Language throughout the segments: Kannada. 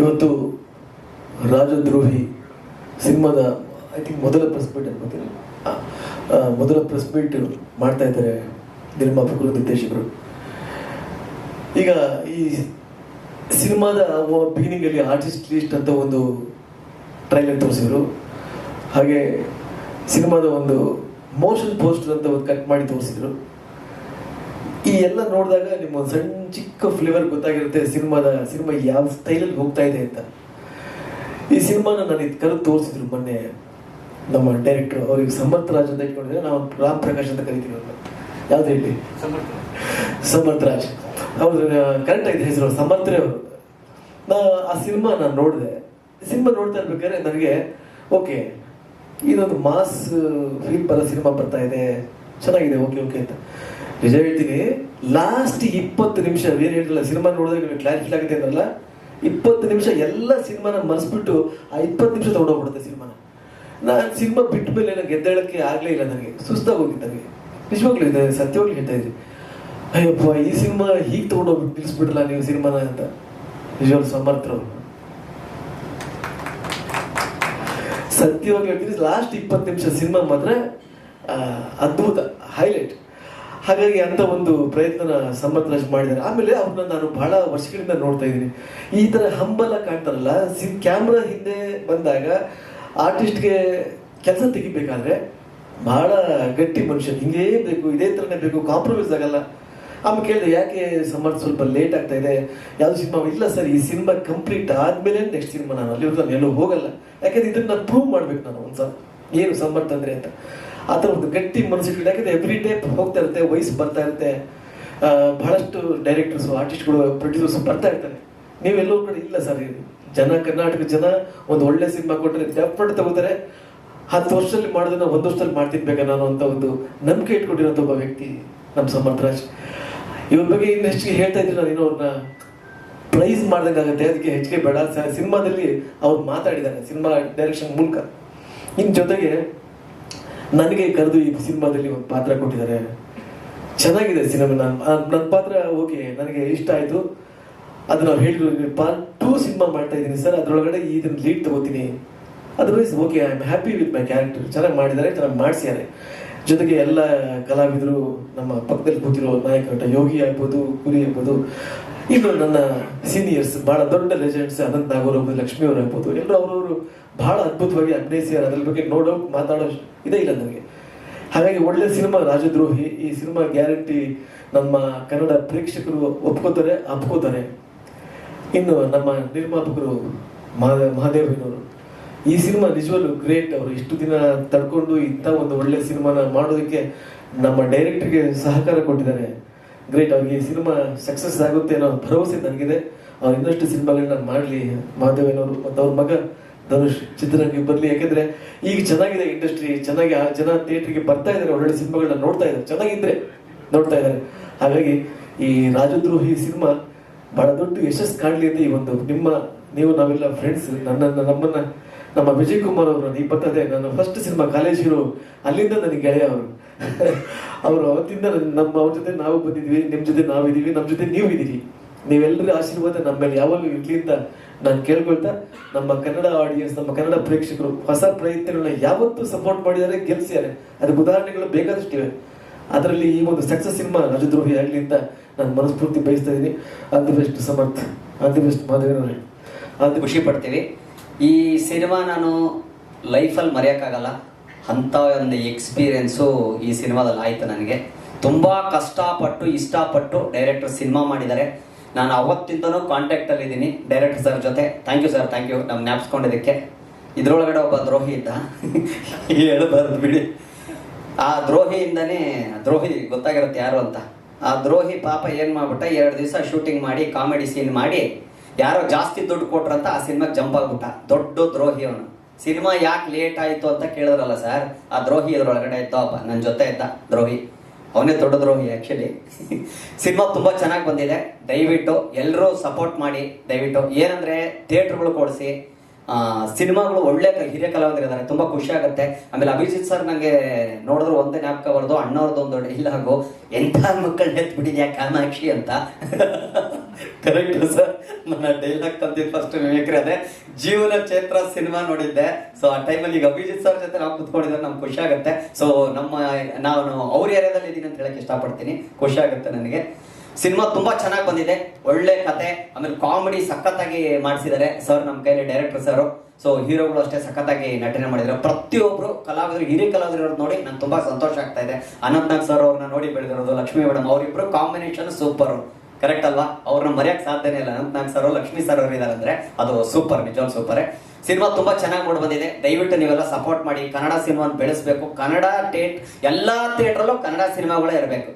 ಇವತ್ತು ರಾಜದ್ರೋಹಿ ಸಿನಿಮಾದ ಐ ಥಿಂಕ್ ಮೊದಲ ಪ್ರೆಸ್ ಮೀಟ್ ಅನ್ಕೋತೀನಿ ಮೊದಲ ಪ್ರೆಸ್ ಮೀಟ್ ಮಾಡ್ತಾ ಇದ್ದಾರೆ ನಿರ್ಮಾಪಕರು ನಿರ್ದೇಶಕರು. ಈಗ ಈ ಸಿನಿಮಾದ ಬಿಗಿನಿಂಗ್ ಅಲ್ಲಿ ಆರ್ಟಿಸ್ಟ್ ಲಿಸ್ಟ್ ಅಂತ ಒಂದು ಟ್ರೈಲರ್ ತೋರಿಸಿದ್ರು. ಹಾಗೆ ಸಿನಿಮಾದ ಒಂದು ಮೋಷನ್ ಪೋಸ್ಟರ್ ಅಂತ ಒಂದು ಕಟ್ ಮಾಡಿ ತೋರಿಸಿದ್ರು. ಈ ಎಲ್ಲ ನೋಡಿದಾಗ ನಿಮ್ಮ ಒಂದು ಚಿಕ್ಕ ಫ್ಲೇವರ್ ಗೊತ್ತಾಗಿರುತ್ತೆ ಸಿನಿಮಾದ ಸಿನಿಮಾ ಯಾವ ಸ್ಟೈಲಲ್ಲಿ ಹೋಗ್ತಾ ಇದೆ ಅಂತ. ಈ ಸಿನಿಮಾನ ನಾನು ಇದು ಕರೆದು ತೋರಿಸಿದ್ರು ಮೊನ್ನೆ ನಮ್ಮ ಡೈರೆಕ್ಟರ್ ಅವ್ರಿಗೆ ಸಮರ್ಥ ರಾಜ್ ಅಂತ ಇಟ್ಕೊಂಡಿದ್ರೆ ನಾವು ರಾಮ್ ಪ್ರಕಾಶ್ ಅಂತ ಕರಿತೀವಿ ಅವ್ರನ್ನ. ಯಾವ್ದು ಹೇಳಿ? ಸಮರ್ಥ ರಾಜ್. ಅವ್ರ ಕರೆಕ್ಟ್ ಆಗಿದೆ ಹೆಸರು. ಸಮರ್ಥ್ರೆ ಅವರು. ನಾ ಆ ಸಿನಿಮಾ ನಾನು ನೋಡಿದೆ. ಸಿನಿಮಾ ನೋಡ್ತಾ ಇರ್ಬೇಕಾದ್ರೆ ನನಗೆ ಓಕೆ ಇದೊಂದು ಮಾಸ್ ಫೀಲ್ ಬರೋ ಸಿನಿಮಾ ಬರ್ತಾ ಇದೆ. ಚೆನ್ನಾಗಿದೆ ಓಕೆ ಓಕೆ ಅಂತ. ನಿಜ ಹೇಳ್ತೀನಿ ಲಾಸ್ಟ್ ಇಪ್ಪತ್ತು ನಿಮಿಷ ಬೇರೆ ಹೇಳ್ತಿಲ್ಲ ಸಿನಿಮಾ ನೋಡಿದ್ರೆ ನಿಮಗೆ ಕ್ಲಾರಿಫೈ ಆಗುತ್ತೆ ಅಂದ್ರಲ್ಲ, ಇಪ್ಪತ್ತು ನಿಮಿಷ ಎಲ್ಲ ಸಿನಿಮಾನ ಮರೆಸ್ಬಿಟ್ಟು ಆ ಇಪ್ಪತ್ತು ನಿಮಿಷ ತಗೊಂಡೋಗ್ಬಿಡುತ್ತೆ ಸಿನಿಮಾನ ನಾನು ಸಿನಿಮಾ ಬಿಟ್ಟ ಮೇಲೆ ನನಗೆ ಗೆದ್ದೇಳಕ್ಕೆ ಆಗಲೇ ಇಲ್ಲ ನನಗೆ, ಸುಸ್ತಾಗಿ ಹೋಗಿತ್ತು ನನಗೆ. ನಿಜವಾಗ್ಲೂ ಇದೆ, ಸತ್ಯವಾಗ್ಲೂ ಹೇಳ್ತಾ ಇದ್ರಿ ಅಯ್ಯಪ್ಪ, ಈ ಸಿನಿಮಾ ಹೀಗೆ ತೊಗೊಂಡೋಗ್ಬಿಟ್ಟು ನಿಲ್ಲಿಸ್ಬಿಡಲ್ಲ ನೀವು ಸಿನಿಮಾನ ಅಂತ. ನಿಜವಾಗ್ಲು ಸಮರ್ಥರು ಸತ್ಯವಾಗಿ ಹೇಳ್ತೀನಿ ಲಾಸ್ಟ್ ಇಪ್ಪತ್ತು ನಿಮಿಷ ಸಿನಿಮಾ ಮಾತ್ರ ಅದ್ಭುತ ಹೈಲೈಟ್ ಹಾಗಾಗಿ ಅಂತ ಒಂದು ಪ್ರಯತ್ನ ಸಮರ್ಥ ರಾಜ್ ಮಾಡಿದ್ದಾರೆ. ಆಮೇಲೆ ಅವ್ರನ್ನ ನಾನು ಬಹಳ ವರ್ಷಗಳಿಂದ ನೋಡ್ತಾ ಇದ್ದೀನಿ. ಈ ತರ ಹಂಬಲ ಕಾಣ್ತಾರಲ್ಲ, ಸಿ ಕ್ಯಾಮ್ರಾ ಹಿಂದೆ ಬಂದಾಗ ಆರ್ಟಿಸ್ಟ್ಗೆ ಕೆಲಸ ತೆಗಿಬೇಕಾದ್ರೆ ಬಹಳ ಗಟ್ಟಿ ಮನುಷ್ಯ, ಹಿಂಗೇ ಬೇಕು, ಇದೇ ಥರನೇ ಬೇಕು ಕಾಂಪ್ರಮೈಸ್ ಆಗಲ್ಲ. ಆಮೇಲೆ ಕೇಳಿದೆ, ಯಾಕೆ ಸಮರ್ಥ ಸ್ವಲ್ಪ ಲೇಟ್ ಆಗ್ತಾ ಇದೆ? ಯಾವುದು ಸಿನಿಮಾ? ಇಲ್ಲ ಸರ್, ಈ ಸಿನಿಮಾ ಕಂಪ್ಲೀಟ್ ಆದ್ಮೇಲೆ ನೆಕ್ಸ್ಟ್ ಸಿನಿಮಾ ನಾನು ಅಲ್ಲಿ ನಾನು ಎಲ್ಲೂ ಹೋಗಲ್ಲ. ಯಾಕಂದ್ರೆ ಇದನ್ನ ನಾನು ಪ್ರೂವ್ ಮಾಡ್ಬೇಕು ನಾನು ಒಂದ್ಸಲ. ಏನು ಸಮರ್ಥ ಅಂದ್ರೆ ಅಂತ. ಆ ಥರ ಒಂದು ಗಟ್ಟಿ ಮನಸ್ಸಿಟ್ಟು ಯಾಕಂದ್ರೆ ಎವ್ರಿ ಡೇ ಹೋಗ್ತಾ ಇರುತ್ತೆ ವಯಸ್ಸು ಬರ್ತಾ ಇರುತ್ತೆ. ಬಹಳಷ್ಟು ಡೈರೆಕ್ಟರ್ಸು ಆರ್ಟಿಸ್ಟ್ಗಳು ಪ್ರೊಡ್ಯೂಸರ್ಸ್ ಬರ್ತಾ ಇರ್ತಾರೆ. ನೀವೆಲ್ಲೋ ಕಡೆ ಇಲ್ಲ ಸರ್ ಜನ, ಕರ್ನಾಟಕ ಜನ ಒಂದು ಒಳ್ಳೆ ಸಿನಿಮಾ ಕೊಟ್ಟರೆ ಡೆಫ್ಟ್ ತಗೋತಾರೆ. ಹತ್ತು ವರ್ಷದಲ್ಲಿ ಮಾಡೋದನ್ನ ಒಂದು ವರ್ಷದಲ್ಲಿ ಮಾಡ್ತೀನಿ ಬೇಕಾ ನಾನು ಅಂತ ಒಂದು ನಂಬಿಕೆ ಇಟ್ಕೊಂಡಿರೋಂಥ ಒಬ್ಬ ವ್ಯಕ್ತಿ ನಮ್ಮ ಸಮರ್ಥ ರಾಜ್. ಇವ್ರ ಬಗ್ಗೆ ಇನ್ನು ಹೆಚ್ಚಿಗೆ ಹೇಳ್ತಾ ಇದ್ದೀನಿ ನಾನು ಇನ್ನೂ ಅವ್ರನ್ನ ಪ್ರೈಸ್ ಮಾಡ್ದಂಗಾಗತ್ತೆ ಅದಕ್ಕೆ ಹೆಚ್ಚಿಗೆ ಬೇಡ. ಸಿನಿಮಾದಲ್ಲಿ ಅವ್ರು ಮಾತಾಡಿದ್ದಾರೆ, ಸಿನಿಮಾ ಡೈರೆಕ್ಷನ್ ಮೂಲಕ. ಇನ್ನು ಜೊತೆಗೆ ನನಗೆ ಕರೆದು ಈ ಸಿನಿಮಾದಲ್ಲಿ ಒಂದು ಪಾತ್ರ ಕೊಟ್ಟಿದ್ದಾರೆ. ಚೆನ್ನಾಗಿದೆ ಸಿನಿಮಾ. ನಾನು ನನ್ನ ಪಾತ್ರ ಓಕೆ ನನಗೆ ಇಷ್ಟ ಆಯ್ತು. ಅದನ್ನ ಹೇಳಿದ್ರು ಪಾರ್ಟ್ ಟೂ ಸಿನಿಮಾ ಮಾಡ್ತಾ ಇದ್ದೀನಿ ಸರ್. ಅದರೊಳಗಡೆ ಇದನ್ನ ಲೀಡ್ ತಗೋತೀನಿ. Otherwise okay I am happy with my character ಚೆನ್ನಾಗಿ ಮಾಡಿದ್ದಾರೆ, ಚೆನ್ನಾಗಿ ಮಾಡಿಸಿದ್ದಾರೆ. ಜೊತೆಗೆ ಎಲ್ಲ ಕಲಾವಿದರು, ನಮ್ಮ ಪಕ್ಕದಲ್ಲಿ ಕೂತಿರೋ ನಾಯಕ ಯೋಗಿ ಆಗ್ಬೋದು ಕುರಿ ಆಗ್ಬೋದು. ಇನ್ನು ನನ್ನ ಸೀನಿಯರ್ಸ್ ಭಾಳ ದೊಡ್ಡ ಲೆಜೆಂಡ್ಸ್ ಅನಂತ್ ನಾಗೂರ್ ಆಗ್ಬೋದು, ಲಕ್ಷ್ಮಿ ಆಗ್ಬೋದು. ಎಲ್ಲರೂ ಅವರವರು ಬಹಳ ಅದ್ಭುತವಾಗಿ ಅಭಿನಯಿಸಿದ್ದಾರೆ ಅದ್ರ ಬಗ್ಗೆ ನೋಡೋ ಮಾತಾಡೋ ಇದೇ ಇಲ್ಲ ನನಗೆ ಹಾಗಾಗಿ ಒಳ್ಳೆ ಸಿನಿಮಾ, ರಾಜದ್ರೋಹಿ, ಈ ಸಿನಿಮಾ ಗ್ಯಾರಂಟಿ ನಮ್ಮ ಕನ್ನಡ ಪ್ರೇಕ್ಷಕರು ಒಪ್ಕೋತಾರೆ, ಅಪ್ಕೋತಾರೆ. ಇನ್ನು ನಮ್ಮ ನಿರ್ಮಾಪಕರು ಮಹಾದೇವ್ ಮಹಾದೇವನವರು ಈ ಸಿನಿಮಾ ನಿಜವಲ್ಲೂ ಗ್ರೇಟ್ ಅವರು ಇಷ್ಟು ದಿನ ತಡ್ಕೊಂಡು ಇಂಥ ಒಂದು ಒಳ್ಳೆ ಸಿನಿಮಾನ ಮಾಡೋದಕ್ಕೆ ನಮ್ಮ ಡೈರೆಕ್ಟರ್ಗೆ ಸಹಕಾರ ಕೊಟ್ಟಿದ್ದಾರೆ. ಗ್ರೇಟ್ ಅವ್ರಿಗೆ ಈ ಸಿನಿಮಾ ಸಕ್ಸಸ್ ಆಗುತ್ತೆ ಅನ್ನೋ ಭರವಸೆ ನನಗಿದೆ. ಅವ್ರು ಇನ್ನಷ್ಟು ಸಿನಿಮಾಗಳನ್ನ ಮಾಡಲಿ ಮಹಾದೇವನವರು ಮತ್ತು ಅವ್ರ ಮಗ ಧನುಷ್ ಚಿತ್ರರಂಗ ಬರಲಿ. ಯಾಕಂದ್ರೆ ಈಗ ಚೆನ್ನಾಗಿದೆ ಇಂಡಸ್ಟ್ರಿ ಚೆನ್ನಾಗಿ ಆ ಜನ ಥಿಯೇಟ್ರಿಗೆ ಬರ್ತಾ ಇದ್ದಾರೆ. ಒಳ್ಳೊಳ್ಳೆ ಸಿನಿಮಾಗಳನ್ನ ನೋಡ್ತಾ ಇದ್ದಾರೆ. ಚೆನ್ನಾಗಿದ್ರೆ ನೋಡ್ತಾ ಇದ್ದಾರೆ. ಹಾಗಾಗಿ ಈ ರಾಜದ್ರೋಹಿ ಸಿನಿಮಾ ಬಹಳ ದೊಡ್ಡ ಯಶಸ್ಸು ಕಾಣಲಿ ಅಂತ ಈ ಒಂದು ನಿಮ್ಮ, ನೀವು ನಾವೆಲ್ಲ ಫ್ರೆಂಡ್ಸ್ ನನ್ನನ್ನು ನಮ್ಮನ್ನ, ನಮ್ಮ ವಿಜಯ್ ಕುಮಾರ್ ಅವರು ಬರ್ತದೆ ನನ್ನ ಫಸ್ಟ್ ಸಿನಿಮಾ ಕಾಲೇಜ್ ಹೀರೋ ಅಲ್ಲಿಂದ ನನಗೆ ಗೆಳೆಯ ಅವರು. ಅವರು ಅವತ್ತಿಂದ ನಮ್ಮ ಅವ್ರ ಜೊತೆ ನಾವು ಬಂದಿದ್ವಿ ನಿಮ್ಮ ಜೊತೆ ನಾವಿದೀವಿ ನಮ್ಮ ಜೊತೆ ನೀವು ಇದ್ದೀರಿ ನೀವೆಲ್ಲರ ಆಶೀರ್ವಾದ ನಮ್ಮ ಮೇಲೆ ಯಾವಾಗಲೂ ಇರ್ಲಿ ಅಂತ ನಾನು ಕೇಳ್ಕೊಳ್ತಾ, ನಮ್ಮ ಕನ್ನಡ ಆಡಿಯನ್ಸ್ ನಮ್ಮ ಕನ್ನಡ ಪ್ರೇಕ್ಷಕರು ಹೊಸ ಪ್ರಯತ್ನಗಳನ್ನ ಯಾವತ್ತೂ ಸಪೋರ್ಟ್ ಮಾಡಿದರೆ ಗೆಲ್ಸಿದ್ದಾರೆ. ಅದಕ್ಕೆ ಉದಾಹರಣೆಗಳು ಬೇಕಾದಷ್ಟಿವೆ ಅದರಲ್ಲಿ ಈ ಒಂದು ಸಕ್ಸಸ್ ಸಿನಿಮಾ ರಾಜದ್ರೋಹಿ ಆಗಲಿ ಅಂತ ನಾನು ಮನಸ್ಫೂರ್ತಿ ಬಯಸ್ತಾ ಇದ್ದೀನಿ. All the best Samarth. All the best ಮಾಧವರೇ ಅದು ಖುಷಿ ಪಡ್ತೀವಿ. ಈ ಸಿನಿಮಾ ನಾನು ಲೈಫಲ್ಲಿ ಮರೆಯೋಕ್ಕಾಗಲ್ಲ. ಅಂಥ ಒಂದು ಎಕ್ಸ್ಪೀರಿಯೆನ್ಸು ಈ ಸಿನಿಮಾದಲ್ಲಿ ಆಯಿತು ನನಗೆ. ತುಂಬ ಕಷ್ಟಪಟ್ಟು, ಇಷ್ಟಪಟ್ಟು ಡೈರೆಕ್ಟರ್ ಸಿನಿಮಾ ಮಾಡಿದ್ದಾರೆ. ನಾನು ಅವತ್ತಿಂದನೂ ಕಾಂಟ್ಯಾಕ್ಟಲ್ಲಿ ಇದ್ದೀನಿ. ಡೈರೆಕ್ಟರ್ ಸರ್ ಜೊತೆ. Thank you sir thank you ನಮ್ಮ ಜ್ಞಾಪಿಸ್ಕೊಂಡಿದ್ದಕ್ಕೆ ಇದರೊಳಗಡೆ ಒಬ್ಬ ದ್ರೋಹಿ ಇದ್ದ. ಹೇಳಬಾರ್ದು ಬಿಡಿ. ಆ ದ್ರೋಹಿಯಿಂದನೇ ದ್ರೋಹಿ ಗೊತ್ತಾಗಿರುತ್ತೆ ಯಾರು ಅಂತ. ಆ ದ್ರೋಹಿ ಪಾಪ ಏನ್ ಮಾಡ್ಬಿಟ್ಟ? ಎರಡು ದಿವಸ ಶೂಟಿಂಗ್ ಮಾಡಿ ಕಾಮಿಡಿ ಸೀನ್ ಮಾಡಿ, ಯಾರೋ ಜಾಸ್ತಿ ದುಡ್ಡು ಕೊಟ್ರಂತ ಆ ಸಿನಿಮಾಗೆ ಜಂಪ್ ಆಗ್ಬಿಟ್ಟ. ದೊಡ್ಡ ದ್ರೋಹಿ ಅವನು. ಸಿನಿಮಾ ಯಾಕೆ ಲೇಟ್ ಆಯ್ತು ಅಂತ ಕೇಳಿದ್ರಲ್ಲ ಸರ್ ಆ ದ್ರೋಹಿ ಇದ್ರೊಳಗಡೆ ಇದ್ದವಪ್ಪ ನನ್ನ ಜೊತೆ ಇದ್ದ ದ್ರೋಹಿ. ಅವನೇ ದೊಡ್ಡ ದ್ರೋಹಿ ಆ್ಯಕ್ಚುಲಿ ಸಿನಿಮಾ ತುಂಬ ಚೆನ್ನಾಗಿ ಬಂದಿದೆ. ದಯವಿಟ್ಟು ಎಲ್ಲರೂ ಸಪೋರ್ಟ್ ಮಾಡಿ, ದಯವಿಟ್ಟು ಏನಂದ್ರೆ ಥಿಯೇಟ್ರ್ಗಳು ಕೊಡಿಸಿ ಸಿನಿಮಾಗಳು ಒಳ್ಳೆ ಹಿರಿಯ ಕಲಾವಿದರಿದ್ದಾರೆ, ತುಂಬಾ ಖುಷಿ ಆಗುತ್ತೆ. ಆಮೇಲೆ ಅಭಿಜಿತ್ ಸರ್ ನನಗೆ ನೋಡಿದ್ರು ಒಂದೇ ಜ್ಞಾಪಕ ಬರೋದು, ಅಣ್ಣವ್ರದ್ದು ಒಂದು ಡೈಲಾಗು ಎಂಥ ಮಕ್ಕಳನ್ನ ಎತ್ಬಿಟ್ಟಿದ್ಯಾ ಕಾಮಾಕ್ಷಿ ಅಂತ. ಕರೆಕ್ಟ್ ಸರ್, ನನ್ನ ಡೈಲಾಗ್ ತಂದಿದ್ದು ಫಸ್ಟ್ ಮಿಮಿಕ್ರಿ ಅದೇ ಜೀವನ ಚೇತ್ರ ಸಿನಿಮಾ ನೋಡಿದ್ದೆ. ಸೊ ಆ ಟೈಮಲ್ಲಿ ಈಗ ಅಭಿಜಿತ್ ಸರ್ ಜೊತೆ ನಾವು ಕುತ್ಕೊಂಡಿದ್ರೆ ನಮ್ಗೆ ಖುಷಿ ಆಗುತ್ತೆ. ಸೊ ನಮ್ಮ, ನಾನು ಅವ್ರ ಏರಿಯಾದಲ್ಲಿ ಇದ್ದೀನಿ ಅಂತ ಹೇಳಕ್ಕೆ ಇಷ್ಟಪಡ್ತೀನಿ. ಖುಷಿ ಆಗುತ್ತೆ ನನಗೆ. ಸಿನಿಮಾ ತುಂಬಾ ಚೆನ್ನಾಗಿ ಬಂದಿದೆ. ಒಳ್ಳೆ ಕತೆ, ಆಮೇಲೆ ಕಾಮಿಡಿ ಸಖತ್ತಾಗಿ ಮಾಡಿಸಿದ್ದಾರೆ. ಸರ್ ನಮ್ಮ ಕೈಲಿ ಡೈರೆಕ್ಟರ್ ಸರ್ ಸೊ ಹೀರೋಗಳು ಅಷ್ಟೇ ಸಖತ್ತಾಗಿ ನಟನೆ ಮಾಡಿದ್ದಾರೆ. ಪ್ರತಿಯೊಬ್ರು ಕಲಾವಿದರು, ಹಿರಿಯ ಕಲಾವಿದರು ನೋಡಿ ನಂಗೆ ತುಂಬಾ ಸಂತೋಷ ಆಗ್ತಾ ಇದೆ. ಅನಂತ್ ನಾಗ್ ಸರ್ ಅವ್ರನ್ನ ನೋಡಿ ಬೆಳೆದಿರೋದು, ಲಕ್ಷ್ಮೀ ಮೇಡಮ್ ಅವರಿಬ್ರು ಕಾಂಬಿನೇಷನ್ ಸೂಪರ್ ಕರೆಕ್ಟ್ ಅಲ್ವಾ? ಅವ್ರನ್ನ ಮರೆಯಕ್ ಸಾಧ್ಯನೇ ಇಲ್ಲ. ಅಂತ ನಾಗ್ ಸರ್ ಲಕ್ಷ್ಮಿ ಸರ್ ಅವರು ಇದಾರೆ ಅಂದ್ರೆ ಅದು ಸೂಪರ್ ನಿಜವಾಗ್ ಸೂಪರ್ ಸಿನಿಮಾ ತುಂಬಾ ಚೆನ್ನಾಗಿ ಮೂಡ್ ಬಂದಿದೆ ದಯವಿಟ್ಟು ನೀವೆಲ್ಲ ಸಪೋರ್ಟ್ ಮಾಡಿ. ಕನ್ನಡ ಸಿನಿಮಾ ಬೆಳೆಸಬೇಕು. ಕನ್ನಡ ಟೇಟ್ ಎಲ್ಲಾ ಥಿಯೇಟ್ರಲ್ಲೂ ಕನ್ನಡ ಸಿನಿಮಾಗಳೇ ಇರಬೇಕು.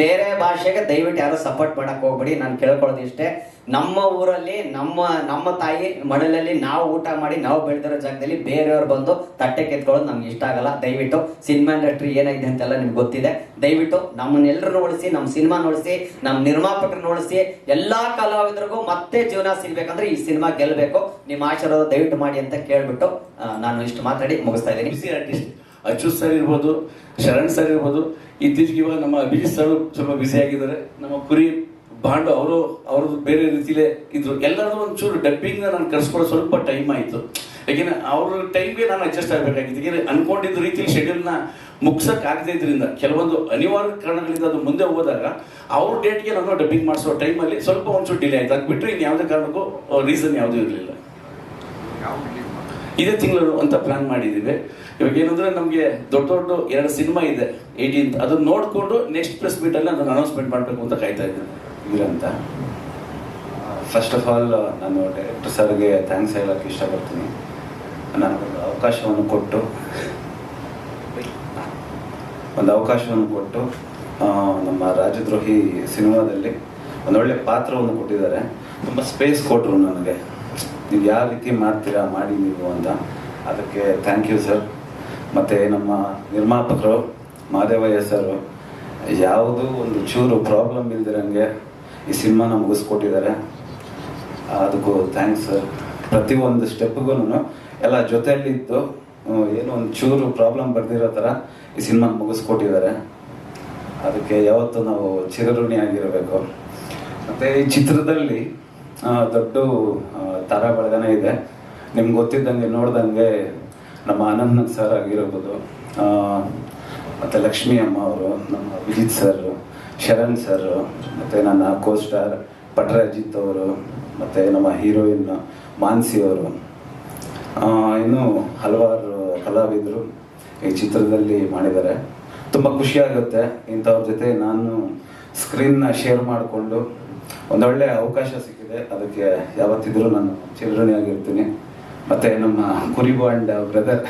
ಬೇರೆ ಭಾಷೆಗೆ ದಯವಿಟ್ಟು ಯಾರು ಸಪೋರ್ಟ್ ಮಾಡಕ್ ಹೋಗ್ಬೇಡಿ. ನಾನು ಕೇಳ್ಕೊಳ್ಳೋದು ಇಷ್ಟೇ. ನಮ್ಮ ಊರಲ್ಲಿ, ನಮ್ಮ ನಮ್ಮ ತಾಯಿ ಮಡಲಲ್ಲಿ ನಾವು ಊಟ ಮಾಡಿ, ನಾವು ಬೆಳೆದಿರೋ ಜಾಗದಲ್ಲಿ ಬೇರೆಯವ್ರು ಬಂದು ತಟ್ಟೆ ಕೆತ್ಕೊಳ್ಳೋದು ನಮ್ಗೆ ಇಷ್ಟ ಆಗಲ್ಲ. ದಯವಿಟ್ಟು ಸಿನಿಮಾ ಇಂಡಸ್ಟ್ರಿ ಏನಾಗಿದೆ ಅಂತೆಲ್ಲ ನಿಮ್ಗೆ ಗೊತ್ತಿದೆ. ದಯವಿಟ್ಟು ನಮ್ಮನ್ನೆಲ್ಲರೂ ಉಳಿಸಿ ನಮ್ಮ ಸಿನಿಮಾ ಉಳಿಸಿ ನಮ್ಮ ನಿರ್ಮಾಪಕರು ಉಳಿಸಿ, ಎಲ್ಲಾ ಕಲಾವಿದರಿಗೂ ಮತ್ತೆ ಜೀವನ ಸಿಗ್ಬೇಕಂದ್ರೆ ಈ ಸಿನಿಮಾ ಗೆಲ್ಲಬೇಕು ನಿಮ್ಮ ಆಶೀರ್ವಾದ ದಯವಿಟ್ಟು ಮಾಡಿ ಅಂತ ಕೇಳ್ಬಿಟ್ಟು ನಾನು ಇಷ್ಟು ಮಾತಾಡಿ ಮುಗಿಸ್ತಾ ಇದ್ದೀನಿ. ಅಚ್ಯುತ್ ಸರ್ ಇರ್ಬೋದು, ಶರಣ್ ಸರ್ ಇರ್ಬೋದು. ಇತ್ತೀಚೆಗೆ ಇವಾಗ ನಮ್ಮ ಅಭಿಜಿತ್ ಸರ್ ಸ್ವಲ್ಪ ಬ್ಯುಸಿ ಆಗಿದ್ದಾರೆ. ನಮ್ಮ ಕುರಿ ಬಾಂಡು ಅವರು, ಅವ್ರದ್ದು ಬೇರೆ ರೀತಿಲೇ ಇದ್ರು. ಎಲ್ಲರೂ ಒಂಚೂರು ಡಬ್ಬಿಂಗ್ ನಾನು ಕರ್ಸ್ಕೊಳ್ಳೋ ಸ್ವಲ್ಪ ಟೈಮ್ ಆಯಿತು. ಯಾಕೆಂದ್ರೆ ಅವ್ರ ಟೈಮ್ಗೆ ನಾನು ಅಡ್ಜಸ್ಟ್ ಆಗಬೇಕಾಗಿತ್ತು. ಯಾಕೆಂದ್ರೆ ಅನ್ಕೊಂಡಿದ್ದ ರೀತಿಯಲ್ಲಿ ಶೆಡ್ಯೂಲ್ನ ಮುಗ್ಸೋಕ್ಕಾಗದೇ ಇದ್ರಿಂದ ಕೆಲವೊಂದು ಅನಿವಾರ್ಯ ಕಾರಣಗಳಿಂದ ಅದು ಮುಂದೆ ಹೋದಾಗ ಅವ್ರ ಡೇಟ್ಗೆ ನಾನು ಡಬ್ಬಿಂಗ್ ಮಾಡಿಸೋ ಟೈಮಲ್ಲಿ ಸ್ವಲ್ಪ ಒಂಚೂರು ಡಿಲೇ ಆಯಿತು. ಅದು ಬಿಟ್ಟರೆ ಇನ್ನು ಯಾವುದೇ ಕಾರಣಕ್ಕೂ ರೀಸನ್ ಯಾವುದೂ ಇರಲಿಲ್ಲ. ಇದೇ ತಿಂಗಳು ಅಂತ ಪ್ಲಾನ್ ಮಾಡಿದ್ದೀವಿ ಇವಾಗ ಏನಂದ್ರೆ ನಮಗೆ ದೊಡ್ಡ ದೊಡ್ಡ ಎರಡು ಸಿನಿಮಾ ಇದೆ ಏಯ್ಟೀನ್ತ್ ಅದನ್ನ ನೋಡಿಕೊಂಡು ನೆಕ್ಸ್ಟ್ ಪ್ರೆಸ್ ಮೀಟಲ್ಲಿ ಅದನ್ನು ಅನೌನ್ಸ್ಮೆಂಟ್ ಮಾಡಬೇಕು ಅಂತ ಕಾಯ್ತಾ ಇದ್ದೀನಿ. ಇದರಂತ ಫಸ್ಟ್ ಆಫ್ ಆಲ್ ನಾನು ಡೈರೆಕ್ಟರ್ ಸರ್ಗೆ ಥ್ಯಾಂಕ್ಸ್ ಹೇಳಕ್ಕೆ ಇಷ್ಟಪಡ್ತೀನಿ. ನನಗೊಂದು ಅವಕಾಶವನ್ನು ಕೊಟ್ಟು, ಒಂದು ಅವಕಾಶವನ್ನು ಕೊಟ್ಟು ನಮ್ಮ ರಾಜದ್ರೋಹಿ ಸಿನಿಮಾದಲ್ಲಿ ಒಂದೊಳ್ಳೆ ಪಾತ್ರವನ್ನು ಕೊಟ್ಟಿದ್ದಾರೆ. ತುಂಬ ಸ್ಪೇಸ್ ಕೊಟ್ಟರು ನನಗೆ. ನೀವು ಯಾವ ರೀತಿ ಮಾಡ್ತೀರಾ ಮಾಡಿ ನೀವು ಅಂತ. ಅದಕ್ಕೆ ಥ್ಯಾಂಕ್ ಯು ಸರ್ ಮತ್ತು ನಮ್ಮ ನಿರ್ಮಾಪಕರು ಮಾದೇವಯ್ಯ ಸರ್ ಯಾವುದೂ ಒಂದು ಚೂರು ಪ್ರಾಬ್ಲಮ್ ಇಲ್ದಿರಂಗೆ ಈ ಸಿನಿಮಾನ ಮುಗಿಸ್ಕೊಟ್ಟಿದ್ದಾರೆ. ಅದಕ್ಕೂ ಥ್ಯಾಂಕ್ಸ್ ಸರ್ ಪ್ರತಿಯೊಂದು ಸ್ಟೆಪ್ಗೂ ಎಲ್ಲ ಜೊತೆಯಲ್ಲಿದ್ದು ಏನೋ ಒಂದು ಚೂರು ಪ್ರಾಬ್ಲಮ್ ಬರ್ದಿರೋ ಥರ ಈ ಸಿನಿಮಾ ಮುಗಿಸ್ಕೊಟ್ಟಿದ್ದಾರೆ. ಅದಕ್ಕೆ ಯಾವತ್ತೂ ನಾವು ಚಿರಋಣಿ ಆಗಿರಬೇಕು ಮತ್ತು ಈ ಚಿತ್ರದಲ್ಲಿ ದೊಡ್ಡ ತಾರಾ ಬೆಳಗನೆ ಇದೆ. ನಿಮ್ಗೆ ಗೊತ್ತಿದ್ದಂಗೆ, ನೋಡ್ದಂಗೆ ನಮ್ಮ ಆನಂದ್ ಸರ್ ಆಗಿರ್ಬೋದು ಮತ್ತು ಲಕ್ಷ್ಮಿ ಅಮ್ಮ ಅವರು, ನಮ್ಮ ಅಭಿಜಿತ್ ಸರ್ ಶರಣ್ ಸರ್ ಮತ್ತು ನನ್ನ ಕೋ ಸ್ಟಾರ್ ಪಟ್ರಾಜಿತ್ ಅವರು, ಮತ್ತು ನಮ್ಮ ಹೀರೋಯಿನ್ ಮಾನ್ಸಿ ಅವರು ಇನ್ನು ಹಲವಾರು ಕಲಾವಿದರು ಈ ಚಿತ್ರದಲ್ಲಿ ಮಾಡಿದ್ದಾರೆ. ತುಂಬ ಖುಷಿ ಆಗುತ್ತೆ. ಇಂಥವ್ರ ಜೊತೆ ನಾನು ಸ್ಕ್ರೀನ್ನ ಶೇರ್ ಮಾಡಿಕೊಂಡು ಒಂದೊಳ್ಳೆ ಅವಕಾಶ ಸಿಕ್ಕಿದೆ. ಅದಕ್ಕೆ ಯಾವತ್ತಿದ್ರೂ ನಾನು ಚಿರಋಣಿಯಾಗಿರ್ತೀನಿ ಮತ್ತು ನಮ್ಮ ಕುರಿಬು ಆ್ಯಂಡ್ ಬ್ರದರ್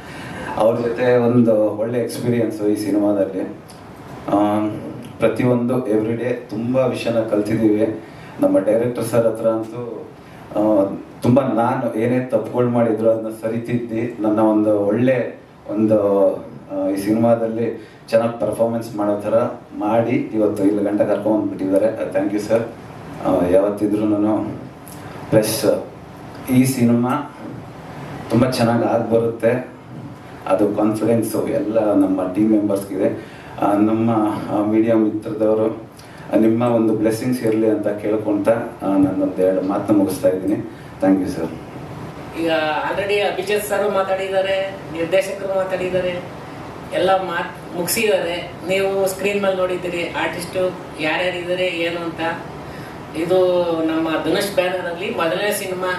ಅವ್ರ ಜೊತೆ ಒಂದು ಒಳ್ಳೆ ಎಕ್ಸ್ಪೀರಿಯನ್ಸು ಈ ಸಿನಿಮಾದಲ್ಲಿ. ಪ್ರತಿಯೊಂದು ಎವ್ರಿ ಡೇ ತುಂಬ ವಿಷಯನ ಕಲ್ತಿದ್ದೀವಿ. ನಮ್ಮ ಡೈರೆಕ್ಟರ್ ಸರ್ ಹತ್ರ ಅಂತೂ ತುಂಬ ನಾನು ಏನೇ ತಪ್ಪುಗಳು ಮಾಡಿದ್ರು ಅದನ್ನ ಸರಿತಿದ್ದಿ. ನನ್ನ ಒಂದು ಒಳ್ಳೆ ಒಂದು ಈ ಸಿನಿಮಾದಲ್ಲಿ ಚೆನ್ನಾಗಿ ಪರ್ಫಾರ್ಮೆನ್ಸ್ ಮಾಡೋ ಥರ ಮಾಡಿ ಇವತ್ತು ಇಲ್ಲಿ ಗಂಟೆ ಕರ್ಕೊಂಡ್ಬಿಟ್ಟಿದ್ದಾರೆ ಥ್ಯಾಂಕ್ ಯು ಸರ್ ಯಾವತ್ತಿದ್ರೂ ಪ್ಲಸ್ ಈ ಸಿನಿಮಾ ತುಂಬ ಚೆನ್ನಾಗಿ ಆಗಿ ಬರುತ್ತೆ ಅದು ಕಾನ್ಫಿಡೆನ್ಸು ಎಲ್ಲ ನಮ್ಮ ಟೀಮ್ ಮೆಂಬರ್ಸ್ಗಿದೆ ನಮ್ಮ ಮೀಡಿಯಾ ಮಿತ್ರದವರು ನಿಮ್ಮ ಒಂದು ಬ್ಲೆಸ್ಸಿಂಗ್ಸ್ ಇರಲಿ ಅಂತ ಕೇಳ್ಕೊಂತ ನಾನು ನಾನೊಂದು ಎರಡು ಮಾತನ್ನ ಮುಗಿಸ್ತಾ ಇದ್ದೀನಿ. ಥ್ಯಾಂಕ್ ಯು ಸರ್ ಈಗ ಆಲ್ರೆಡಿ ಅಭಿಜಿತ್ ಸರ್ ಮಾತಾಡಿದ್ದಾರೆ, ನಿರ್ದೇಶಕರು ಮಾತಾಡಿದ್ದಾರೆ. ಎಲ್ಲ ಮಾತ್ ಮುಗಿಸಿದ್ದಾರೆ ನೀವು ಸ್ಕ್ರೀನ್ ಮೇಲೆ ನೋಡಿದ್ದೀರಿ ಆರ್ಟಿಸ್ಟು ಯಾರ್ಯಾರಿದ್ದಾರೆ ಏನು ಅಂತ. ಇದು ನಮ್ಮ ಧನುಷ್ ಬ್ಯಾನರಲ್ಲಿ ಮೊದಲನೇ ಸಿನಿಮಾ.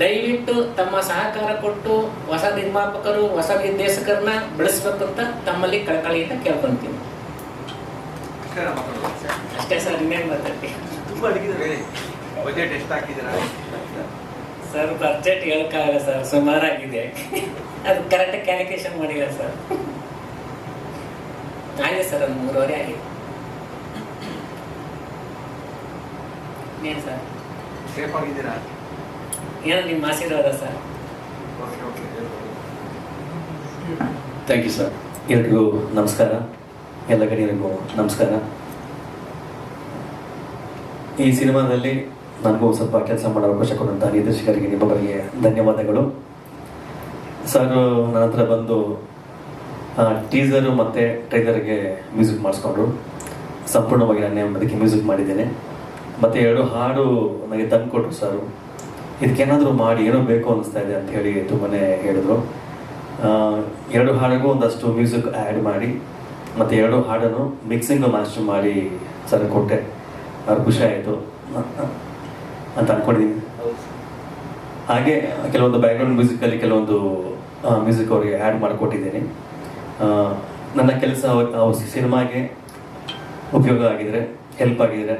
ದಯವಿಟ್ಟು ತಮ್ಮ ಸಹಕಾರ ಕೊಟ್ಟು ಹೊಸ ನಿರ್ಮಾಪಕರು ಹೊಸ ನಿರ್ದೇಶಕರನ್ನ ಅಂತ ತಮ್ಮಲ್ಲಿ ಕಳಕಳಿಯಿಂದ ಕೇಳ್ಕೊಂತೀನಿ. ಅಷ್ಟೇ ಸರ್ ಇನ್ನೇನು ಮಾತಾಡ್ತೀನಿ ಬಜೆಟ್ ಎಷ್ಟು ಹಾಕಿದ್ದೀರಾ? ಸರ್ ಬಜೆಟ್ ಹೇಳಕ್ಕಾಗಲ್ಲ ಸರ್ ಸುಮಾರಾಗಿದೆ. ಅದು ಕರೆಕ್ಟ್ ಕ್ಯಾಲ್ಕುಲೇಷನ್ ಮಾಡಿಲ್ಲ ಸರ್. ಆಗಿದೆ ಸರ್ ಒಂದು ಮೂರುವರೆ ಆಗಿದೆ. ಏನು ಸರ್? ಸೇಫ್ ಆಗಿದ್ದೀರಾ? ಏನೋ ನಿಮ್ಮ ಆಶೀರ್ವಾದ sir. Okay okay thank you sir ಎಲ್ರಿಗೂ ನಮಸ್ಕಾರ. ಎಲ್ಲ ಗಣ್ಯರಿಗೂ ನಮಸ್ಕಾರ. ಈ ಸಿನಿಮಾದಲ್ಲಿ ನನಗೂ ಸ್ವಲ್ಪ ಕೆಲಸ ಮಾಡೋ ಅವಕಾಶ ಕೊಟ್ಟಂಥ ನಿರ್ದೇಶಕರಿಗೆ ನಿಮ್ಮ ಬಗ್ಗೆ ಧನ್ಯವಾದಗಳು. ಸರ್ ನನ್ನ ಹತ್ರ ಬಂದು ಟೀಸರು ಮತ್ತು ಟ್ರೈಲರ್ಗೆ ಮ್ಯೂಸಿಕ್ ಮಾಡಿಸ್ಕೊಂಡ್ರು. ಸಂಪೂರ್ಣವಾಗಿ ನಾನೇ ಅದಕ್ಕೆ ಮ್ಯೂಸಿಕ್ ಮಾಡಿದ್ದೇನೆ. ಮತ್ತು ಎರಡು ಹಾಡು ನನಗೆ ತಂದು ಕೊಟ್ಟರು ಸರ್. ಇದಕ್ಕೇನಾದರೂ ಮಾಡಿ, ಏನೋ ಬೇಕು ಅನಿಸ್ತಾ ಇದೆ ಅಂತ ಹೇಳಿ ತುಂಬಾ ಹೇಳಿದ್ರು. ಎರಡು ಹಾಡಿಗೂ ಒಂದಷ್ಟು ಮ್ಯೂಸಿಕ್ ಆ್ಯಡ್ ಮಾಡಿ, ಮತ್ತು ಎರಡು ಹಾಡನ್ನು ಮಿಕ್ಸಿಂಗ್ ಮಾಸ್ಟರ್ ಮಾಡಿ ಸರ್ ಕೊಟ್ಟೆ. ಅವ್ರು ಖುಷಿ ಆಯಿತು. ಅಂತ ಅಂದ್ಕೊಂಡಿದ್ದೀನಿ ಹಾಗೆ ಕೆಲವೊಂದು ಬ್ಯಾಕ್ಗ್ರೌಂಡ್ ಮ್ಯೂಸಿಕಲ್ಲಿ ಕೆಲವೊಂದು ಮ್ಯೂಸಿಕ್ ಅವರಿಗೆ ಆ್ಯಡ್ ಮಾಡಿಕೊಟ್ಟಿದ್ದೀನಿ. ನನ್ನ ಕೆಲಸ ಸಿನಿಮಾಗೆ ಉಪಯೋಗ ಆಗಿದರೆ ಹೆಲ್ಪ್ ಆಗಿದರೆ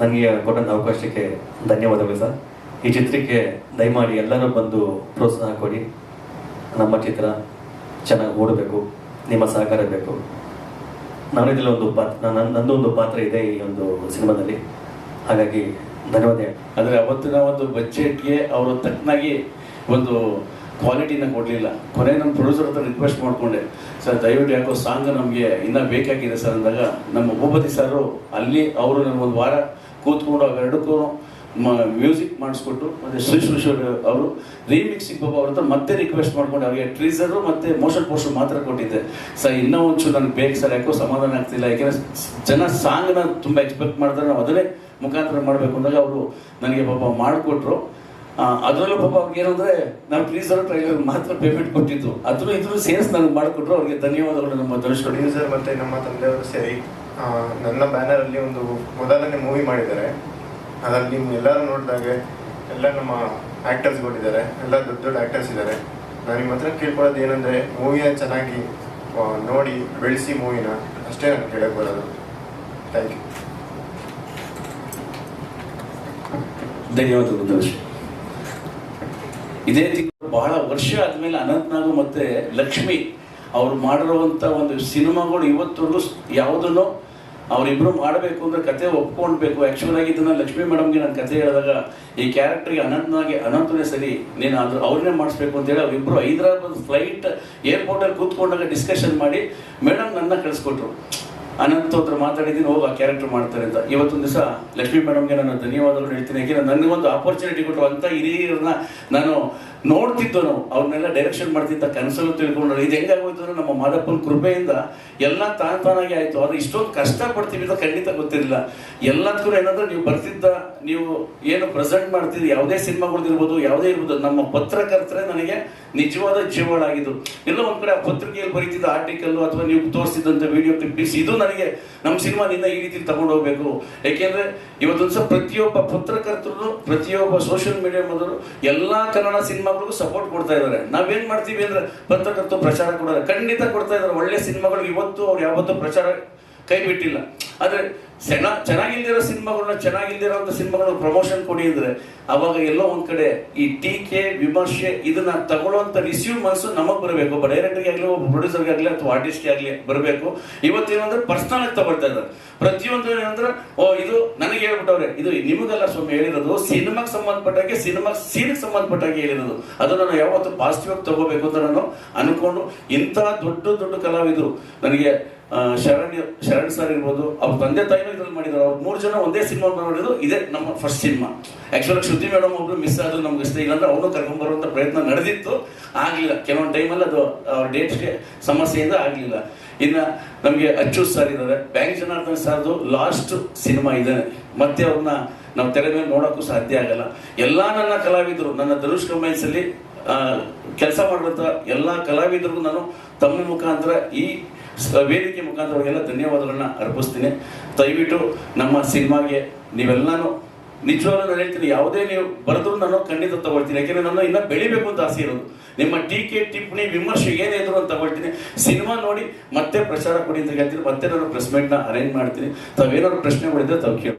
ನನಗೆ ಕೊಟ್ಟಂಥ ಅವಕಾಶಕ್ಕೆ ಧನ್ಯವಾದಗಳು ಸರ್. ಈ ಚಿತ್ರಕ್ಕೆ ದಯಮಾಡಿ ಎಲ್ಲರೂ ಬಂದು ಪ್ರೋತ್ಸಾಹ ಕೊಡಿ. ನಮ್ಮ ಚಿತ್ರ ಚೆನ್ನಾಗಿ ಓಡಬೇಕು, ನಿಮ್ಮ ಸಹಕಾರ ಬೇಕು. ನಾನು ಇದರಲ್ಲಿ ಒಂದು ಪಾತ್ರ ನಂದು ಒಂದು ಪಾತ್ರ ಇದೆ ಈ ಒಂದು ಸಿನಿಮಾದಲ್ಲಿ. ಹಾಗಾಗಿ ಧನ್ಯವಾದ ಅಂದರೆ ಅವತ್ತಿನ ಒಂದು ಬಜೆಟ್ಗೆ ಅವರು ತಕ್ಕನಾಗಿ ಒಂದು ಕ್ವಾಲಿಟಿನ ಕೊಡಲಿಲ್ಲ. ಕೊನೆ ನಮ್ಮ ಪ್ರೊಡ್ಯೂಸರ್ ಹತ್ರ ರಿಕ್ವೆಸ್ಟ್ ಮಾಡಿಕೊಂಡೆ, ಸರ್, ದಯವಿಟ್ಟು ಯಾಕೋ ಸಾಂಗ್ ನಮಗೆ ಇನ್ನೂ ಬೇಕಾಗಿದೆ ಸರ್ ಅಂದಾಗ, ನಮ್ಮ ಭೂಪತಿ ಸರು ಅಲ್ಲಿ ಅವರು ನನಗೆ ಒಂದು ವಾರ ಕೂತ್ಕೊಂಡು ಅವೆರಡಕ್ಕೂ ಮ್ಯೂಸಿಕ್ ಮಾಡಿಸ್ಕೊಟ್ಟು, ಮತ್ತು ಶ್ರೀ ಶ್ರೀಶ್ವರ್ ಅವರು ರೀಮಿಕ್ಸಿಗೆ ಬಾಬು ಅವ್ರ ಹತ್ರ ಮತ್ತೆ ರಿಕ್ವೆಸ್ಟ್ ಮಾಡ್ಕೊಂಡು ಅವರಿಗೆ ಟ್ರೀಸರು ಮತ್ತು ಮೋಷನ್ ಪೋಸ್ಟರ್ ಮಾತ್ರ ಕೊಟ್ಟಿದ್ದೆ. ಸರ್, ಇನ್ನೂ ಒಂಚೂರು ನನಗೆ ಬೇಕು ಸರ್, ಯಾಕೋ ಸಮಾಧಾನ ಆಗ್ತಿಲ್ಲ, ಯಾಕೆಂದರೆ ಜನ ಸಾಂಗ್ನ ತುಂಬ ಎಕ್ಸ್ಪೆಕ್ಟ್ ಮಾಡ್ತಾರೆ, ನಾವು ಅದನ್ನೇ ಮುಖಾಂತರ ಮಾಡಬೇಕು ಅಂದಾಗ ಅವರು ನನಗೆ ಪಾಪ ಮಾಡಿಕೊಟ್ರು. ಅದರಲ್ಲೂ ಪಾಪ ಅವ್ರಿಗೆ ಏನಂದ್ರೆ ನಾವು ಟ್ರೀಸರ್ ಟ್ರೈಲರ್ ಮಾತ್ರ ಪೇಮೆಂಟ್ ಕೊಟ್ಟಿದ್ದು ಅದ್ರೂ ಇದ್ರೂ ಸೇಲ್ಸ್ ನನಗೆ ಮಾಡಿಕೊಟ್ರು ಅವ್ರಿಗೆ ಧನ್ಯವಾದಗಳು ನಮ್ಮ ಧನುಷ್ ಸರ್ ಪ್ರೊಡ್ಯೂಸರ್ ಮತ್ತೆ ನಮ್ಮ ತಂದೆಯವರು ಸೇರಿ ನನ್ನ ಬ್ಯಾನರ್ ಅಲ್ಲಿ ಒಂದು ಮೊದಲನೇ ಮೂವಿ ಮಾಡಿದ್ದಾರೆ. ಅದರಲ್ಲಿ ನೀವು ಎಲ್ಲರೂ ನೋಡಿದಾಗೆ ಎಲ್ಲ ನಮ್ಮ ಆಕ್ಟರ್ಸ್ ಕೊಟ್ಟಿದ್ದಾರೆ ಎಲ್ಲ ದೊಡ್ಡ ದೊಡ್ಡ ಆಕ್ಟರ್ಸ್ ಇದ್ದಾರೆ. ನಾನು ನಿಮ್ಮ ಹತ್ರ ಕೇಳ್ಕೊಳ್ಳೋದು ಏನಂದ್ರೆ ಮೂವಿಯ ಚೆನ್ನಾಗಿ ನೋಡಿ ಬೆಳೆಸಿ ಮೂವಿನ ಅಷ್ಟೇ ನಾನು ಕೇಳಕ್ ಬರೋದು. ಥ್ಯಾಂಕ್ ಯು ಧನ್ಯವಾದಗಳು. ಇದೇ ತಿಂಗಳು ಬಹಳ ವರ್ಷ ಆದ್ಮೇಲೆ ಅನಂತನಾಗು ಮತ್ತೆ ಲಕ್ಷ್ಮಿ ಅವ್ರು ಮಾಡಿರುವಂತ ಒಂದು ಸಿನಿಮಾಗಳು ಇವತ್ತರೆಗೂ ಯಾವುದನ್ನು ಅವರಿಬ್ರು ಮಾಡಬೇಕು ಅಂದ್ರೆ ಕತೆ ಒಪ್ಕೊಳ್ಬೇಕು ಆಗಿ ಇದನ್ನ ಲಕ್ಷ್ಮಿ ಮೇಡಮ್ಗೆ ನಾನು ಕತೆ ಹೇಳಿದಾಗ ಈ ಕ್ಯಾರೆಕ್ಟರ್ಗೆ ಅನಂತನಾಗಿ ಅನಂತನೇ ಸರಿ ನೀನು ಅದು ಅವ್ರನ್ನೇ ಮಾಡಿಸ್ಬೇಕು ಅಂತ ಹೇಳಿ ಅವರಿಬ್ರು ಹೈದರಾಬಾದ್ ಫ್ಲೈಟ್ ಏರ್ಪೋರ್ಟಲ್ಲಿ ಕೂತ್ಕೊಂಡಾಗ ಡಿಸ್ಕಷನ್ ಮಾಡಿ, ಮೇಡಮ್ ನನ್ನ ಕಳಿಸ್ಕೊಟ್ರು. ಅನಂತ್ ಹತ್ರ ಮಾತಾಡಿದ್ದೀನಿ, ಹೋಗಿ ಆ ಕ್ಯಾರೆಕ್ಟರ್ ಮಾಡ್ತಾರೆ ಅಂತ. ಇವತ್ತೊಂದು ದಿವಸ ಲಕ್ಷ್ಮೀ ಮೇಡಮ್ಗೆ ನಾನು ಧನ್ಯವಾದಗಳು ಹೇಳ್ತೀನಿ. ಯಾಕೆಂದ್ರೆ ನನಗೊಂದು ಆಪರ್ಚುನಿಟಿ ಕೊಟ್ಟು ಅಂತ ಹಿರಿಯರನ್ನ ನಾನು ನೋಡ್ತಿದ್ದು ನಾವು, ಅವ್ರನ್ನೆಲ್ಲ ಡೈರೆಕ್ಷನ್ ಮಾಡ್ತಿದ್ದ ಕನಸಲ್ಲೂ ತಿಳ್ಕೊಂಡು ಇದು ಹೆಂಗಾಗೋಯ್ತು ಅಂದ್ರೆ ನಮ್ಮ ಮಾದಪ್ಪನ ಕೃಪೆಯಿಂದ ಎಲ್ಲ ತಾನ ತಾನಾಗಿ ಆಯ್ತು. ಆದರೆ ಇಷ್ಟೊಂದು ಕಷ್ಟ ಪಡ್ತೀವಿ ಅಂತ ಖಂಡಿತ ಗೊತ್ತಿರಲಿಲ್ಲ. ಎಲ್ಲದಕ್ಕೂ ಏನಂದ್ರೆ, ನೀವು ಬರ್ತಿದ್ದ, ನೀವು ಏನು ಪ್ರೆಸೆಂಟ್ ಮಾಡ್ತಿದ್ರಿ ಯಾವುದೇ ಸಿನಿಮಾಗಳಿರ್ಬೋದು, ಯಾವುದೇ ಇರ್ಬೋದು, ನಮ್ಮ ಪತ್ರಕರ್ತರೇ ನನಗೆ ನಿಜವಾದ ಜೀವಳ ಆಗಿದ್ದು. ಎಲ್ಲೋ ಒಂದ್ ಕಡೆ ಆ ಪತ್ರಿಕೆಯಲ್ಲಿ ಬರೀತಿದ್ದ ಆರ್ಟಿಕಲ್ ಅಥವಾ ನೀವು ತೋರಿಸಿದಂತ ವಿಡಿಯೋ ಕ್ಲಿಪ್ಪಿಂಗ್ಸ್ ಇದು ನನಗೆ ನಮ್ಮ ಸಿನಿಮಾದಿಂದ ಈ ರೀತಿ ತಗೊಂಡು ಹೋಗ್ಬೇಕು. ಯಾಕೆಂದ್ರೆ ಇವತ್ತೊಂದ್ಸ ಪ್ರತಿಯೊಬ್ಬ ಪತ್ರಕರ್ತರು ಪ್ರತಿಯೊಬ್ಬ ಸೋಷಿಯಲ್ ಮೀಡಿಯಾ ಮೊದಲು ಎಲ್ಲಾ ಕನ್ನಡ ಸಿನಿಮಾಗಳಿಗೂ ಸಪೋರ್ಟ್ ಕೊಡ್ತಾ ಇದ್ದಾರೆ. ನಾವೇನ್ ಮಾಡ್ತೀವಿ ಅಂದ್ರೆ ಪತ್ರಕರ್ತರು ಪ್ರಚಾರ ಕೊಡೋದು ಖಂಡಿತ ಕೊಡ್ತಾ ಇದ್ದಾರೆ. ಒಳ್ಳೆ ಸಿನಿಮಾಗಳು ಇವತ್ತು ಅವ್ರು ಯಾವತ್ತೂ ಪ್ರಚಾರ ಕೈ ಬಿಟ್ಟಿಲ್ಲ. ಆದ್ರೆ ಚೆನ್ನ ಚೆನ್ನಾಗಿಲ್ದಿರೋ ಸಿನಿಮಾಗಳನ್ನ ಚೆನ್ನಾಗಿಲ್ದಿರೋ ಸಿನಿಮಾಗಳನ್ನ ಪ್ರಮೋಷನ್ ಕೊಡಿ ಅಂದ್ರೆ ಅವಾಗ ಎಲ್ಲೋ ಒಂದ್ ಕಡೆ ಈ ಟೀಕೆ, ವಿಮರ್ಶೆ ಇದನ್ನ ತಗೊಳ್ಳೋಂಥ ರಿಸೀವ್ ಮನಸ್ಸು ನಮಗ್ ಬರಬೇಕು. ಒಬ್ಬ ಡೈರೆಕ್ಟರ್ಗೆ ಆಗಲಿ, ಒಬ್ಬ ಪ್ರೊಡ್ಯೂಸರ್ಗೆ ಆಗಲಿ, ಅಥವಾ ಆರ್ಟಿಸ್ಟ್ಗೆ ಆಗಲಿ ಬರಬೇಕು. ಇವತ್ತೇನಂದ್ರೆ ಪರ್ಸನಲ್ ಆಗಿ ತಗೊಳ್ತಾ ಇದ್ದಾರೆ. ಪ್ರತಿಯೊಂದು ಏನಂದ್ರೆ, ಓ, ಇದು ನನಗೆ ಹೇಳ್ಬಿಟ್ಟವ್ರೆ, ಇದು ನಿಮಗೆಲ್ಲ ಸ್ವಾಮಿ ಹೇಳಿರೋದು ಸಿನಿಮಾಗೆ ಸಂಬಂಧಪಟ್ಟಾಗೆ ಸಿನಿಮಾ ಸೀನ್ಗೆ ಸಂಬಂಧಪಟ್ಟಾಗೆ ಹೇಳಿರೋದು. ಅದು ನಾನು ಯಾವತ್ತು ಪಾಸಿಟಿವ್ ಆಗಿ ತಗೋಬೇಕು ಅಂತ ನಾನು ಅನ್ಕೊಂಡು ಇಂತಹ ದೊಡ್ಡ ದೊಡ್ಡ ಕಲಾವಿದರು, ನನಗೆ ಶರಣ್ ಶರಣ್ ಸರ್ ಇರ್ಬೋದು ಅವ್ರ ತಂದೆ ತಾಯಿನೂ ಇದ್ರಲ್ಲಿ ಮಾಡಿದ್ರು. ಅವ್ರು ಮೂರು ಜನ ಒಂದೇ ಸಿನಿಮಾ ಮಾಡಿದ್ರು ಇದೇ ನಮ್ಮ ಫಸ್ಟ್ ಸಿನಿಮಾ ಆ್ಯಕ್ಚುಲಾಗಿ ಶ್ರುತಿ ಮೇಡಮ್ ಒಬ್ರು ಮಿಸ್ ಆದ್ರು, ನಮ್ಗೆ ಇಷ್ಟ ಇಲ್ಲ ಅಂದ್ರೆ ಅವನು ಕರ್ಕೊಂಡ್ ಬರುವಂತ ಪ್ರಯತ್ನ ನಡೆದಿತ್ತು. ಆಗಲಿಲ್ಲ. ಕೆಲವೊಂದು ಟೈಮಲ್ಲಿ ಅದು ಅವ್ರ ಡೇಟ್ಗೆ ಸಮಸ್ಯೆಯಿಂದ ಆಗಲಿಲ್ಲ. ಇನ್ನ ನಮಗೆ ಅಚ್ಚು ಸರ್ ಇದ್ದಾರೆ ಬ್ಯಾಂಕ್ ಜನಾರ್ದನ್ ಸರ್ದು ಲಾಸ್ಟ್ ಸಿನಿಮಾ ಇದೆ. ಮತ್ತೆ ಅವ್ರನ್ನ ನಮ್ಮ ತೆರೆ ಮೇಲೆ ನೋಡೋಕ್ಕೂ ಸಾಧ್ಯ ಆಗಲ್ಲ. ಎಲ್ಲ ನನ್ನ ಕಲಾವಿದರು, ನನ್ನ ಧನುಷ್ ಕಮೈನ್ಸಲ್ಲಿ ಕೆಲಸ ಮಾಡುವಂತ ಎಲ್ಲ ಕಲಾವಿದರಿಗೂ ನಾನು ತಮ್ಮ ಮುಖಾಂತರ ಈ ವೇದಿಕೆ ಮುಖಾಂತರ ಅವರಿಗೆಲ್ಲ ಧನ್ಯವಾದಗಳನ್ನ ಅರ್ಪಿಸ್ತೀನಿ. ದಯವಿಟ್ಟು ನಮ್ಮ ಸಿನಿಮಾಗೆ ನೀವೆಲ್ಲಾನು ನಿಜವಾಗ್ಲೂ ನಾನು ಹೇಳ್ತೀನಿ, ಯಾವುದೇ ನೀವು ಬರೆದ್ರು ನಾನು ಖಂಡಿತ ತಗೊಳ್ತೀನಿ. ಯಾಕೆಂದ್ರೆ ನಾನು ಇನ್ನೂ ಬೆಳಿಬೇಕು ಅಂತ ಆಸೆ ಇರೋದು. ನಿಮ್ಮ ಟೀಕೆ ಟಿಪ್ಪಣಿ ವಿಮರ್ಶೆ ಏನೇ ಇದ್ರು ಅಂತ ತಗೊಳ್ತೀನಿ. ಸಿನಿಮಾ ನೋಡಿ ಮತ್ತೆ ಪ್ರಚಾರ ಕೊಡಿ ಅಂತ ಹೇಳ್ತೀನಿ. ಮತ್ತೆ ನಾನು ಪ್ರೆಸ್ ಮೀಟ್ನ ಅರೇಂಜ್ ಮಾಡ್ತೀನಿ. ತಾವೇನಾದ್ರು ಪ್ರಶ್ನೆಗಳಿದ್ರೆ ತಾವು ಕೇಳಿ